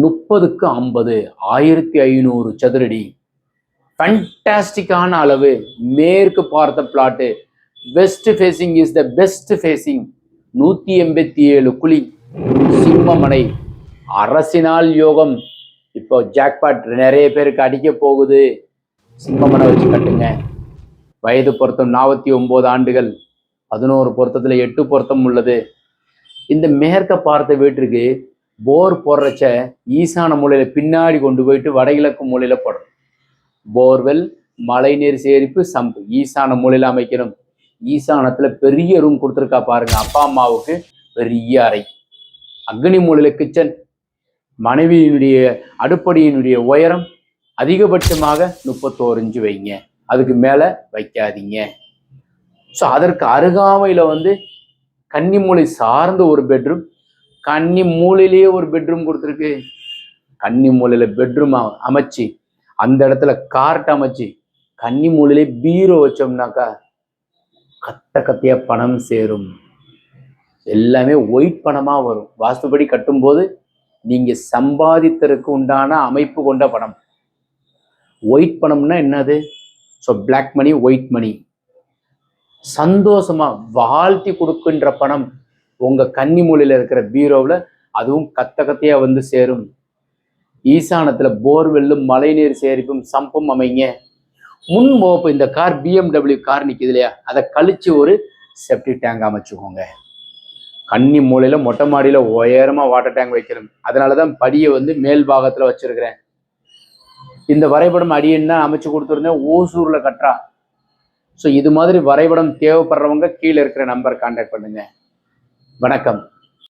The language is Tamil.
முப்பதுக்கு ஐம்பது ஆயிரத்தி ஐநூறு சதுரடி. ஃபண்டாஸ்டிக்கான அளவு. மேற்கு பார்த்த plot west facing is the best facing நூற்றி எண்பத்தி ஏழு குழி. சிம்மமனை. அரசினால் யோகம். இப்போ ஜாக்பாட் நிறைய பேருக்கு அடிக்க போகுது. சிம்மமனை வச்சு கட்டுங்க. வயது பொருத்தம் நாற்பத்தி ஒம்பது ஆண்டுகள். பதினோரு பொருத்தத்தில் எட்டு பொருத்தம் உள்ளது. இந்த மேற்க பார்த்த வீட்டிற்கு போர் போடுறச்ச ஈசான மூலையில பின்னாடி கொண்டு போயிட்டு வடகிழக்கு மூலையில போடணும். போர்வெல் மழைநீர் சேரிப்பு சம்பு. ஈசான மூலையில அமைக்கணும். ஈசானத்துல பெரிய ரூம் கொடுத்துருக்கா பாருங்க. அப்பா அம்மாவுக்கு பெரிய அறை. அக்னி மூலையில கிச்சன் மனைவியினுடைய அடுப்படியினுடைய உயரம் அதிகபட்சமாக முப்பத்தோரு இன்ச்சு வைங்க. அதுக்கு மேல வைக்காதீங்க. ஸோ அதற்கு அருகாமையில வந்து கன்னி மூலை சார்ந்த ஒரு பெட்ரூம் கன்னி மூலையிலேயே ஒரு பெட்ரூம் கொடுத்துருக்கு. கன்னி மூலையில பெட்ரூம் அமைச்சு அந்த இடத்துல கார்ட் அமைச்சு கன்னி மூலையிலே பீரோ வச்சோம்னாக்கா கத்த கத்தையா பணம் சேரும். எல்லாமே ஒயிட் பணமா வரும். வாஸ்துபடி கட்டும்போது நீங்க சம்பாதித்தருக்கு உண்டான அமைப்பு கொண்ட பணம். ஒயிட் பணம்னா என்னது? So black money white money சந்தோஷமா வாழ்த்தி கொடுக்கின்ற பணம். உங்கள் கன்னி மூலையில் இருக்கிற பீரோவில் அதுவும் கத்த கத்தையாக வந்து சேரும். ஈசானத்தில் போர்வெல்லும் மழைநீர் சேரிப்பும் சம்பும் அமைங்க. முன் முகப்பு இந்த கார் பிஎம்டபிள்யூ கார் நிற்கிது இல்லையா? அதை கழித்து ஒரு செப்டிக் டேங்க் அமைச்சுக்கோங்க. கன்னி மூலையில் மொட்டை மாடியில் உயரமாக வாட்டர் டேங்க் வைக்கணும். அதனாலதான் படியை வந்து மேல் பாகத்தில் வச்சுருக்கிறேன். இந்த வரைபடம் அடியன்னா அமைச்சு கொடுத்துருந்தேன்? ஓசூரில் கட்டுறா. ஸோ இது மாதிரி வரைபடம் தேவைப்படுறவங்க கீழே இருக்கிற நம்பர் கான்டாக்ட் பண்ணுங்கள் வணக்கம்.